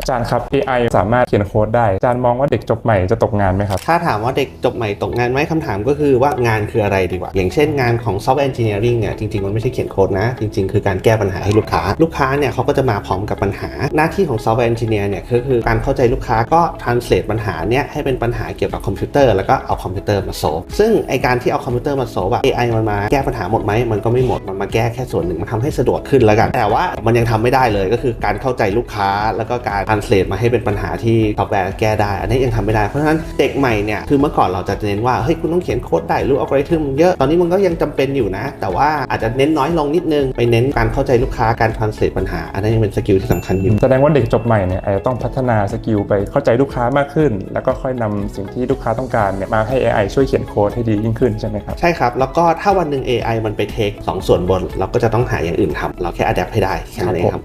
อาจารย์ครับ AI สามารถเขียนโค้ดได้ อาจารย์มองว่าเด็กจบใหม่จะตกงานไหมครับ ถ้าถามว่าเด็กจบใหม่ตกงานไหมคำถามก็คือว่างานคืออะไรดีกว่า อย่างเช่นงานของ software engineering เนี่ยจริงๆ มันไม่ใช่เขียนโค้ดนะ จริง ๆ คือการแก้ปัญหาให้ลูกค้า ลูกค้าเนี่ยเขาก็จะมาพร้อมกับปัญหา หน้าที่ของ software engineer เนี่ยก็คือการเข้าใจลูกค้าก็ translate ปัญหาเนี่ยให้เป็นปัญหาเกี่ยวกับคอมพิวเตอร์แล้วก็เอาคอมพิวเตอร์มาโซฟซึ่งไอการที่เอาคอมพิวเตอร์มาโซฟอะ AI มันมาแก้ปัญหาหมดไหมมันก็ไม่หมดมันมาแก้แค่ส่วนหนึ่งมันทำให้สะดวกขึ้นแล้วกัน แต่ว่ามันยังทำไม่ได้เลยก็คือการเข้าใจลูกค้าแล้วก็การ translate มาให้เป็นปัญหาที่ซอฟต์แวร์แก้ได้ อันนี้ยังทำไม่ได้ เพราะฉะนั้นเด็กใหม่เนี่ยคือเมื่อก่อนเราจะเน้นว่าเฮ้ยคุณต้องเขียนโค้ดได้รู้อัลกอริทึมเยอะตอนนี้มันก็ยังจำเป็นอยู่นะ แต่ว่าอาจจะเน้นน้อยลงนิดนึงไปเน้นการเข้าใจลูกค้าการ translate ปัญหา อันนั้นยังเป็นสกิลที่สำคัญอยู่แสดงว่าเด็กจบใหม่เนี่ยอาจจะต้องพัฒนาสกิลไปเข้าใจลูกค้ามากขึ้น แล้วก็ค่อยนำสิ่งที่ลูกค้าต้องการเนี่ยมาให้ AI ช่วยเขียนโค้ดให้ดียิ่งขึ้นใช่ไหมครับใช่ครับแล้วก็ถ้าวันหนึ่ง AI มันไปเทคสองส่วนบน เราก็จะต้องหาอย่างอื่นทำเราแค่ adapt ให้ได้แค่นั้นเองครับ